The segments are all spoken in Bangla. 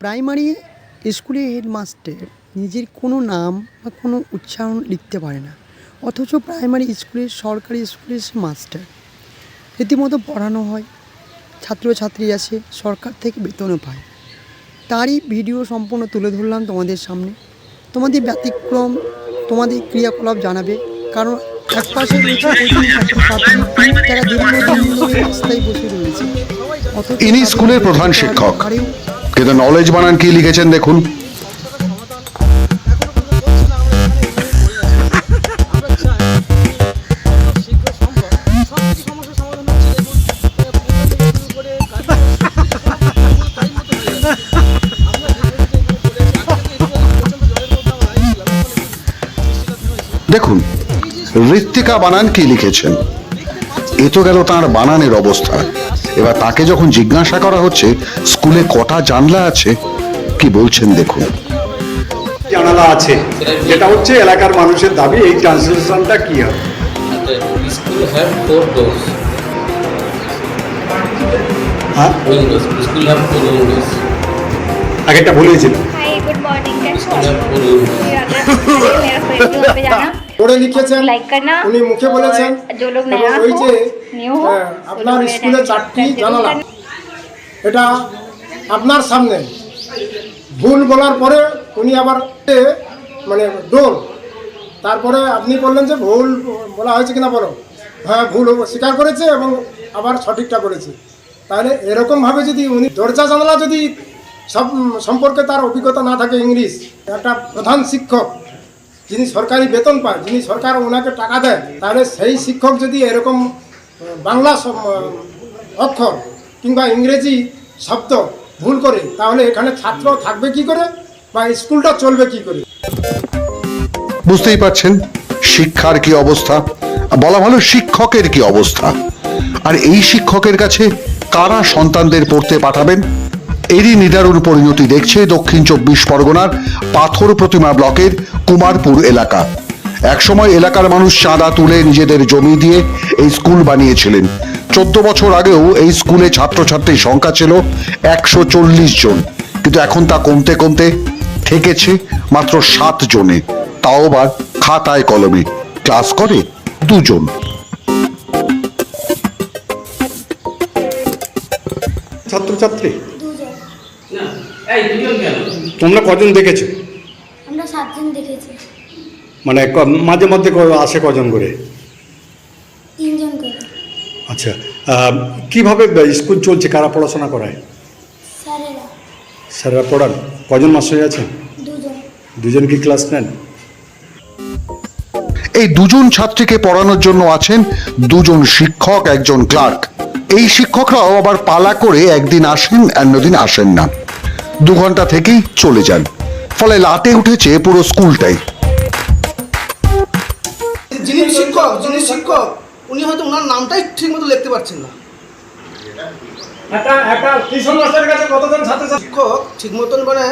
প্রাইমারি স্কুলের হেডমাস্টার নিজের কোনো নাম বা কোনো উচ্চারণ লিখতে পারে না। অথচ প্রাইমারি স্কুলের সরকারি স্কুলের সে মাস্টার। রীতিমতো পড়ানো হয় ছাত্রছাত্রী আছে সরকার থেকে বেতনও পায়। তারই ভিডিও সম্পূর্ণ তুলে ধরলাম তোমাদের সামনে। তোমাদের ব্যতিক্রম তোমাদের ক্রিয়াকলাপ জানাবে কারণ এক পাশে রয়েছে তারা দীর্ঘদিন রাস্তায় বসে রয়েছে। ইনি স্কুলের প্রধান শিক্ষক। কিন্তু নলেজ বানান কি লিখেছেন দেখুন। দেখুন ঋত্বিকা বানান কি লিখেছেন? এ তো গেল তার বানানের অবস্থা এবার তাকে যখন জিজ্ঞাসা করা হচ্ছে স্কুলে কটা জানলা আছে কি বলছেন দেখুন জানালা আছে যেটা হচ্ছে এলাকার মানুষের দাবি এই ট্রান্সলেশনটা কি হবে The school have four doors. হ্যাঁ Windows. School have four windows. আগেরটা বলেছিল हाय गुड मॉर्निंग कैसे School हो have four windows. मेरा फेसबुक पे जाना পড়ে লিখেছেন উনি মুখে বলেছেন। এবং ওই যে হ্যাঁ, আপনার স্কুলে চারটি জানালা। এটা আপনার সামনে। ভুল বলার পরে উনি আবার মানে ডোল তারপরে আপনি বললেন যে ভুল বলা হয়েছে কিনা বলো। হ্যাঁ ভুল স্বীকার করেছে এবং আবার সঠিকটা করেছে। তাহলে এরকমভাবে যদি উনি দরজা জানালা যদি সব সম্পর্কে তার অভিজ্ঞতা না থাকে ইংলিশ একটা প্রধান শিক্ষক যিনি সরকারি বেতন পায়, যিনি সরকার ওনাকে টাকা দেয়, তাহলে সেই শিক্ষক যদি এরকম বাংলা অক্ষর কিংবা ইংরেজি শব্দ ভুল করে, তাহলে এখানে ছাত্র থাকবে কি করে বা স্কুলটা চলবে কি করে? বুঝতেই পারছেন শিক্ষার কি অবস্থা? বলা ভালো শিক্ষকের কি অবস্থা? আর এই শিক্ষকের কাছে কারা সন্তানদের পড়তে পাঠাবেন? এরই নিদারুণ পরিণতি দেখছে দক্ষিণ চব্বিশ পরগনার পাথর প্রতিমা ব্লকের কুমারপুর এলাকা। একসময় এলাকার মানুষ চাঁদা তুলে নিজেদের জমি দিয়ে এই স্কুল বানিয়েছিলেন। চোদ্দ বছর আগেও এই স্কুলে ছাত্রছাত্রীর সংখ্যা ছিল একশো চল্লিশ জন। কিন্তু এখন তা কমতে কমতে থেকেছে মাত্র সাত জনে। তাও আবার খাতায় কলমে। ক্লাস করে দুজন। ছাত্রছাত্রী? তোমরা কজন দেখেছ? আমরা সাতজন দেখেছি। মানে মাঝে মধ্যে আসে কজন করে? তিনজন করে। আচ্ছা কীভাবে স্কুল চলছে? কারা পড়াশোনা করায়? স্যারেরা। স্যাররা পড়ান? কজন মাস্টার আছেন? দুজন। দুজন কি ক্লাস নেন? এই দুজন ছাত্রীকে পড়ানোর জন্য আছেন দুজন শিক্ষক একজন ক্লার্ক। এই শিক্ষকরাও আবার পালা করে একদিন আসেন অন্যদিন আসেন না। দু ঘণ্টা থেকেই চলে যান। ফলে লাটে উঠেছে পুরো স্কুলটাই। যিনি শিক্ষক যিনি শিক্ষক উনি হয়তো ওনার নামটাই ঠিক মতো লিখতে পারছেন না। শিক্ষক ঠিক মতন মানে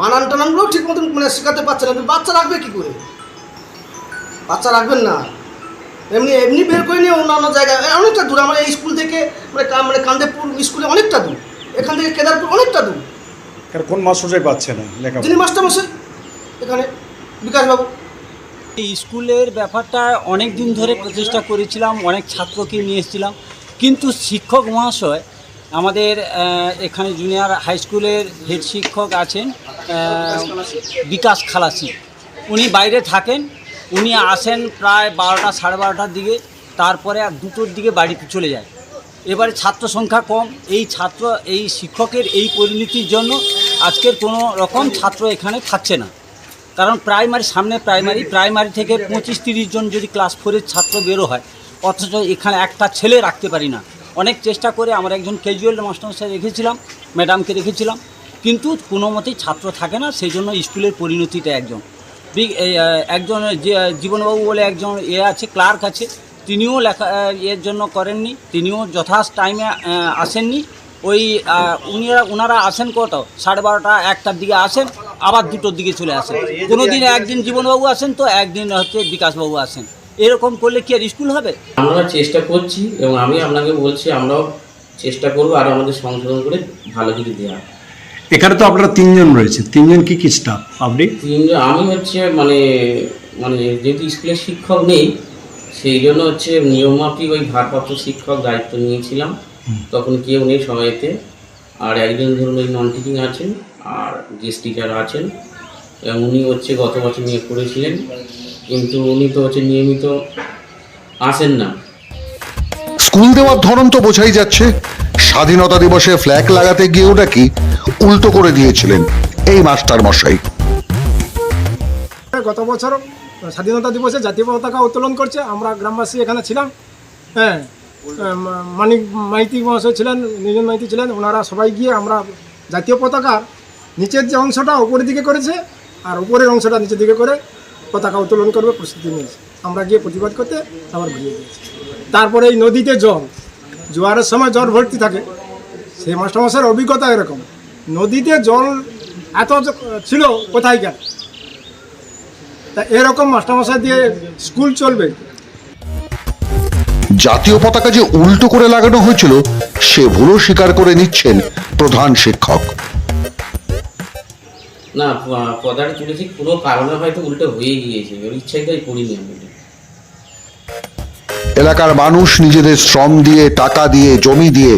বানান টানানগুলো ঠিক মতন মানে শেখাতে পারছে না। বাচ্চা রাখবে কি করে? বাচ্চা রাখবেন না। এমনি এমনি বের করে নিয়ে অন্যান্য জায়গায় অনেকটা দূর। আমার এই স্কুল থেকে মানে মানে কান্দেপুর স্কুলে অনেকটা দূর। এখান থেকে কেদারপুর অনেকটা দূর। কোন মাস্টারটাই পাচ্ছে না লেখা যিনি মাস্টারমশাই এখানে বিকাশবাবু। এই স্কুলের ব্যাপারটা অনেক দিন ধরে প্রচেষ্টা করেছিলাম অনেক ছাত্রকে নিয়ে এসেছিলাম। কিন্তু শিক্ষক মহাশয় আমাদের এখানে জুনিয়র হাই স্কুলের হেড শিক্ষক আছেন বিকাশ খালাসি। উনি বাইরে থাকেন উনি আসেন প্রায় বারোটা সাড়ে বারোটার দিকে তারপরে আর দুটোর দিকে বাড়িতে চলে যায়। এবারে ছাত্র সংখ্যা কম এই ছাত্র এই শিক্ষকের এই পরিণতির জন্য আজকের কোনো রকম ছাত্র এখানে থাকছে না। কারণ প্রাইমারি, সামনে প্রাইমারি প্রাইমারি থেকে পঁচিশ, তিরিশ জন যদি ক্লাস ফোরের ছাত্র বেরো হয়, অথচ এখানে একটা ছেলে রাখতে পারি না। অনেক চেষ্টা করে আমরা একজন ক্যাজুয়াল মাস্টারমশাই রেখেছিলাম ম্যাডামকে রেখেছিলাম, কিন্তু কোনো মতেই ছাত্র থাকে না, সেই জন্য স্কুলের পরিণতিটা একজন। একজন জীবনবাবু বলে একজন এ আছে, ক্লার্ক আছে, তিনিও লেখা, এর জন্য করেননি, তিনিও যথাস টাইমে আসেননি ওই উনিরা ওনারা আসেন কত? সাড়ে বারোটা একটার দিকে আসেন আবার দুটোর দিকে চলে আসেন। কোনো দিন একদিন জীবনবাবু আসেন তো একদিন হচ্ছে বিকাশবাবু আসেন। এরকম করলে কি আর স্কুল হবে? আমরা চেষ্টা করছি এবং আমি আপনাকে বলছি আমরাও চেষ্টা করব আর আমাদের সংশোধন করে ভালো কিছু দেওয়া এখানে তো আপনারা তিনজন রয়েছে। তিনজন কি কি স্টাফ আপনি? তিনজন আমি হচ্ছে মানে মানে যেহেতু স্কুলের শিক্ষক নেই সেই জন্য হচ্ছে নিয়মমাফিক ওই ভারপ্রাপ্ত শিক্ষক দায়িত্ব নিয়েছিলাম। তখন কেউ নেই সবাইতে আর একজন ধরুন ওই নন টিচিং আছেন আর গেস্ট টিচার আছেন এবং উনি হচ্ছে গত বছর নিয়োগ করেছিলেন কিন্তু উনি তো হচ্ছে নিয়মিত আসেন না। স্কুল দেওয়ার ধরন তো বোঝাই যাচ্ছে। স্বাধীনতা দিবসে ফ্ল্যাগ লাগাতে গিয়েও নাকি উল্টো করে দিয়েছিলেন এই মাস্টার মশাই। গত বছর স্বাধীনতা দিবসে জাতীয় পতাকা উত্তোলন করছে আমরা গ্রামবাসী এখানে ছিলাম। হ্যাঁ মানিক মাইতি মহাশয় ছিলেন নিজন মাইতি ছিলেন, ওনারা সবাই গিয়ে আমরা জাতীয় পতাকার নিচের যে অংশটা উপরের দিকে করেছে, আর উপরের অংশটা নিচের দিকে করে পতাকা উত্তোলন করবে, প্রস্তুতি নিয়েছে। আমরা গিয়ে প্রতিবাদ করতে আবার ঘুরিয়ে দিয়েছি তারপরে এই নদীতে জল, জোয়ারের সময় জল ভর্তি থাকে, সেই মাস্টারমশাইয়ের অভিজ্ঞতা এরকম। নদীতে জল এত ছিল কোথায় গেল? তা এরকম মাস্টারমশাই দিয়ে স্কুল চলবে। জাতীয় পতাকা যে উল্টো করে লাগানো হয়েছিল সে ভুলও স্বীকার করে নিচ্ছেন প্রধান শিক্ষক। না পদাটা তুলেছি কোনো কারণে হয়তো উল্টো হয়ে গিয়েছে ইচ্ছাই তাই করিনি আমি। এলাকার মানুষ নিজেদের শ্রম দিয়ে টাকা দিয়ে জমি দিয়ে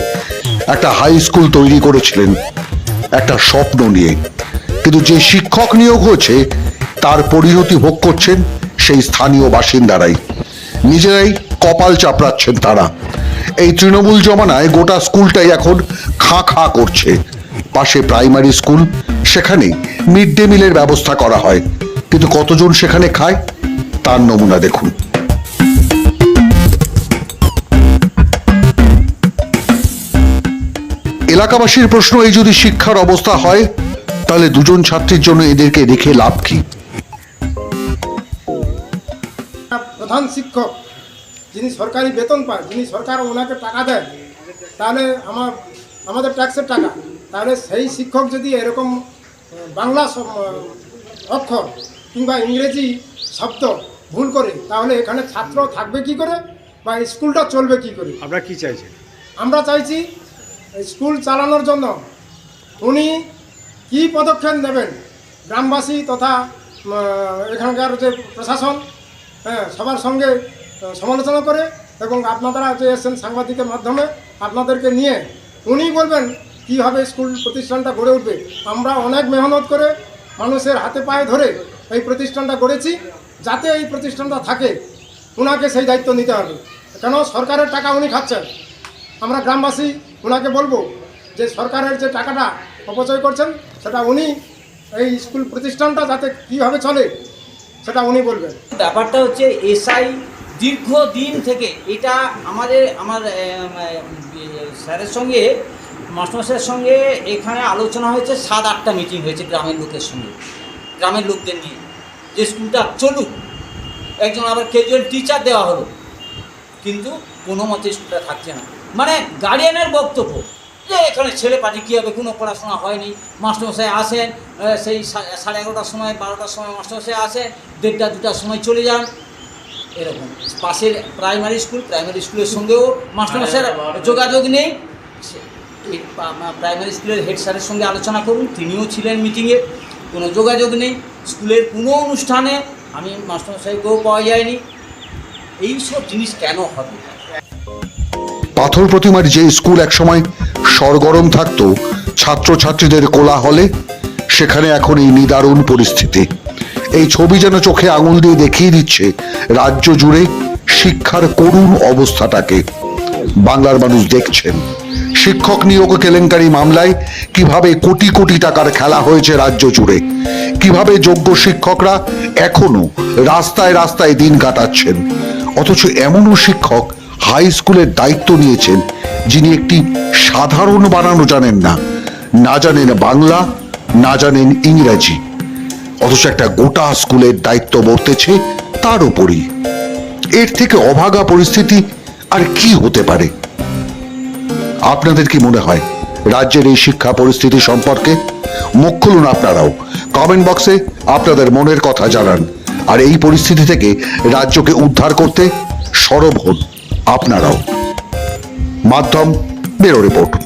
একটা হাই স্কুল তৈরি করেছিলেন একটা স্বপ্ন নিয়ে। কিন্তু যে শিক্ষক নিয়োগ হয়েছে তার পরিণতি ভোগ করছেন সেই স্থানীয় বাসিন্দারাই। নিজেরাই কপাল চাপড়াচ্ছেন তারা। এই তৃণমূল জমানায় গোটা স্কুলটাই এখন খাঁ খাঁ করছে। পাশে প্রাইমারি স্কুল সেখানে মিড ডে মিলের ব্যবস্থা করা হয়। কিন্তু কতজন সেখানে খায়, তার নমুনা দেখুন। এলাকাবাসীর প্রশ্ন, এই যদি শিক্ষার অবস্থা হয়, তাহলে দুজন ছাত্রীর জন্য এদেরকে রেখে লাভ কি? প্রধান শিক্ষক যিনি সরকারি বেতন পায় যিনি সরকার ওনাকে টাকা দেয় তাহলে আমার আমাদের ট্যাক্সের টাকা। তাহলে সেই শিক্ষক যদি এরকম বাংলা অক্ষর কিংবা ইংরেজি শব্দ ভুল করে তাহলে এখানে ছাত্র থাকবে কি করে বা স্কুলটা চলবে কি করে? আমরা কি চাইছি? আমরা চাইছি স্কুল চালানোর জন্য উনি কী পদক্ষেপ নেবেন? গ্রামবাসী তথা এখানকার যে প্রশাসন হ্যাঁ সবার সঙ্গে সমালোচনা করে এবং আপনারা যে এসেছেন সাংবাদিকের মাধ্যমে আপনাদেরকে নিয়ে, উনি বলবেন কীভাবে স্কুল প্রতিষ্ঠানটা গড়ে উঠবে। আমরা অনেক মেহনত করে মানুষের হাতে পায়ে ধরে এই প্রতিষ্ঠানটা গড়েছি, যাতে এই প্রতিষ্ঠানটা থাকে। ওনাকে সেই দায়িত্ব নিতে হবে। কেন? সরকারের টাকা উনি খাচ্ছেন। আমরা গ্রামবাসী ওনাকে বলব যে সরকারের যে টাকাটা অপচয় করছেন, সেটা উনি এই স্কুল প্রতিষ্ঠানটা যাতে কীভাবে চলে, সেটা উনি বলবেন। ব্যাপারটা হচ্ছে এসআই দীর্ঘদিন থেকে এটা আমাদের, আমার স্যারের সঙ্গে মাস্টারমশাইয়ের সঙ্গে এখানে আলোচনা হয়েছে, সাত আটটা মিটিং হয়েছে গ্রামের লোকের সঙ্গে, গ্রামের লোকদের নিয়ে। যে স্কুলটা চলুক, একজন আবার ক্যাজুয়াল টিচার দেওয়া হলো, কিন্তু কোনো মতে স্কুলটা থাকছে না। মানে গার্ডিয়ানের বক্তব্য, যে এখানে ছেলে পাঠি কী হবে, কোনো পড়াশোনা হয়নি মাস্টারমশাই আসেন সেই সাড়ে এগারোটার সময়, বারোটার সময় মাস্টারমশাই আসেন, দেড়টা দুটার সময় চলে যান এরকম। পাশের প্রাইমারি স্কুল প্রাইমারি স্কুলের সঙ্গেও মাস্টারমশাইয়ের যোগাযোগ নেই। এই প্রাইমারি স্কুলের হেড স্যারের সঙ্গে আলোচনা করুন তিনিও ছিলেন মিটিংয়ে কোনো যোগাযোগ নেই। স্কুলের কোনো অনুষ্ঠানে আমি মাস্টারমশাইকেও পাওয়া যায়নি। এইসব জিনিস কেন হবে? পাথর প্রতিমার যে স্কুল একসময় সরগরম থাকতো ছাত্রছাত্রীদের কোলাহলে সেখানে এখন এই নিদারুণ পরিস্থিতি। এই ছবি যেন চোখে আঙুল দিয়ে দেখিয়ে দিচ্ছে রাজ্য জুড়ে শিক্ষার করুণ অবস্থাটাকে। বাংলার মানুষ দেখছেন। শিক্ষক নিয়োগ কেলেঙ্কারি মামলায় কীভাবে কোটি কোটি টাকার খেলা হয়েছে রাজ্য জুড়ে? কীভাবে যোগ্য শিক্ষকরা এখনও রাস্তায় রাস্তায় দিন কাটাচ্ছেন? অথচ এমনও শিক্ষক হাই স্কুলের দায়িত্ব নিয়েছেন যিনি একটি সাধারণ বানানো জানেন না। না জানেন বাংলা, না জানেন ইংরাজি। অথচ একটা গোটা স্কুলের দায়িত্ব বর্তেছে তার উপরই। এর থেকে অভাগা পরিস্থিতি আর কি হতে পারে? আপনাদের কি মনে হয় রাজ্যের এই শিক্ষা পরিস্থিতি সম্পর্কে? মুখ খুলুন আপনারাও। কমেন্ট বক্সে আপনাদের মনের কথা জানান। আর এই পরিস্থিতি থেকে রাজ্যকে উদ্ধার করতে সরব হন আপনারাও। মাধ্যম বেরো রিপোর্ট।